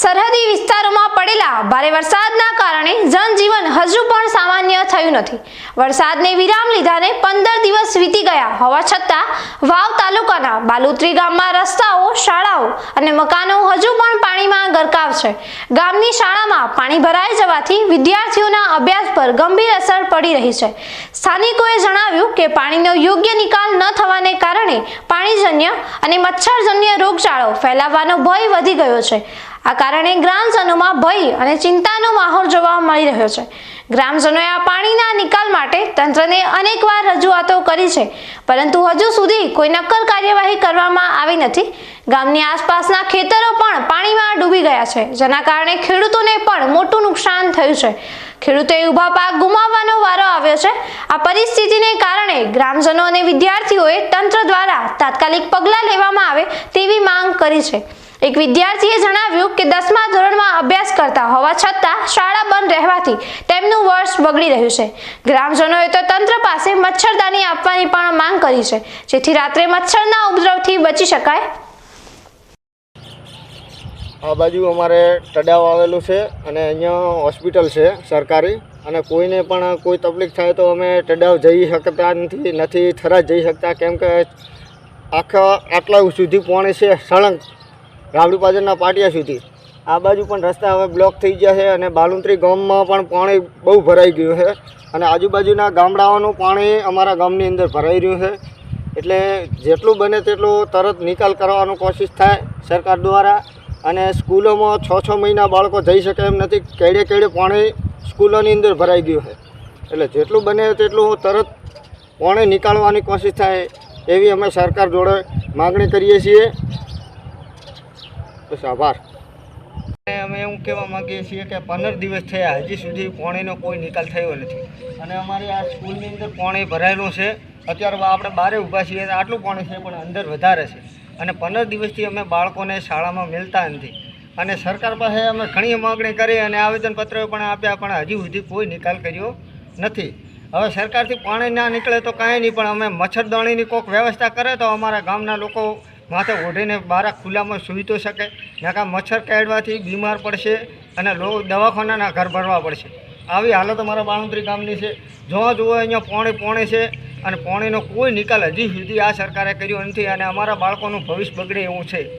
સરહદી વિસ્તારોમાં પડેલા ભારે વરસાદના કારણે જનજીવન હજુ પણ સામાન્ય થયું નથી. વરસાદને વિરામ લીધાને પંદર દિવસ વીતી ગયા હોવા છતાં, વાવ તાલુકાના બાલુત્રી ગામમાં રસ્તાઓ, શાળાઓ અને મકાનો હજુ પણ પાણીમાં ગરકાવ છે. ગામની શાળામાં પાણી ભરાઈ જવાથી વિદ્યાર્થીઓના અભ્યાસ પર ગંભીર અસર પડી રહી છે. સ્થાનિકોએ જણાવ્યું કે પાણીનો યોગ્ય નિકાલ ન થવાને કારણે પાણીજન્ય અને મચ્છરજન્ય રોગચાળો ફેલાવાનો ભય વધી ગયો છે. આ કારણે ગ્રામજનોમાં ભય અને ચિંતાનો માહોલ જોવા મળી રહ્યો છે. ગ્રામજનોએ આ પાણીના નિકાલ માટે તંત્રને અનેકવાર રજૂઆતો કરી છે, પરંતુ હજુ સુધી કોઈ નક્કર કાર્યવાહી કરવામાં આવી નથી. ગામની આસપાસના ખેતરો પણ પાણીમાં ડૂબી ગયા છે, જેના કારણે ખેડૂતોને પણ મોટું નુકસાન થયું છે. ખેડૂતોએ ઊભા પાક ગુમાવવાનો વારો આવ્યો છે. આ પરિસ્થિતિને કારણે ગ્રામજનો અને વિદ્યાર્થીઓએ તંત્ર દ્વારા તાત્કાલિક પગલાં લેવામાં આવે તેવી માંગ કરી છે. એક વિદ્યાર્થીએ જણાવ્યું કે દસમા ધોરણમાં અભ્યાસ કરતા હોવા છતાં શાળા બંધ રહેવાથી તેમનું વર્ષ બગડી રહ્યું છે. ગ્રામજનોએ તો તંત્ર પાસે મચ્છરદાની આપવાની પણ માંગ કરી છે. જેથી રાત્રે મચ્છરના ઉપદ્રવથી બચી શકાય. આ બાજુ અમારે તડાવ આવેલું છે અને અહીંયા હોસ્પિટલ છે સરકારી. અને કોઈને પણ કોઈ તકલીફ થાય તો અમે તડાવ જઈ શકતા નથી નથી થરા જઈ શકતા. કેમ કે આખા, આટલા સુધી પોણે છે, સળંગ રાવડી પાજરના પાટિયા સુધી. આ બાજુ પણ રસ્તા હવે બ્લોક થઈ ગયા છે અને બાલુંત્રી ગામમાં પણ પાણી બહુ ભરાઈ ગયું છે અને આજુબાજુના ગામડાઓનું પાણી અમારા ગામની અંદર ભરાઈ રહ્યું છે. એટલે જેટલું બને તેટલું તરત નિકાલ કરવાનો કોશિશ થાય સરકાર દ્વારા અને સ્કૂલોમાં છ છ મહિના બાળકો જઈ શકે એમ નથી. કેડે કેડે પાણી સ્કૂલોની અંદર ભરાઈ ગયું છે. એટલે જેટલું બને તેટલું તરત પાણી નીકાળવાની કોશિશ થાય એવી અમે સરકાર જોડે માગણી કરીએ છીએ. બસ આભાર. અમે એવું કહેવા માંગીએ છીએ કે પંદર દિવસ થયા, હજી સુધી પાણીનો કોઈ નિકાલ થયો નથી. અને અમારી આ સ્કૂલની અંદર પાણી ભરાયેલું છે. અત્યારે આપણે બહારે ઊભા છીએ આટલું પાણી છે પણ અંદર વધારે છે. અને પંદર દિવસથી અમે બાળકોને શાળામાં મળતા નથી. અને સરકાર પાસે અમે ઘણી માગણી કરી અને આવેદનપત્રો પણ આપ્યા, પણ હજી સુધી કોઈ નિકાલ કર્યો નથી. હવે સરકારથી પાણી ના નીકળે તો કાંઈ નહીં, પણ અમે મચ્છરદાણીની કોઈક વ્યવસ્થા કરે તો અમારા ગામના લોકો માથે ઓઢીને બારા ખુલ્લામાં સૂઈ તો શકે. નકા મચ્છર કાઢવાથી બીમાર પડશે અને લોકો દવાખાનાના ઘર ભરવા પડશે. આવી હાલત અમારા બાણુંત્રી ગામની છે. જોવા જુઓ અહીંયા પોણે પોણે છે અને પોણીનો કોઈ નિકાલ હજી સુધી આ સરકારે કર્યો નથી અને અમારા બાળકોનું ભવિષ્ય બગડે એવું છે.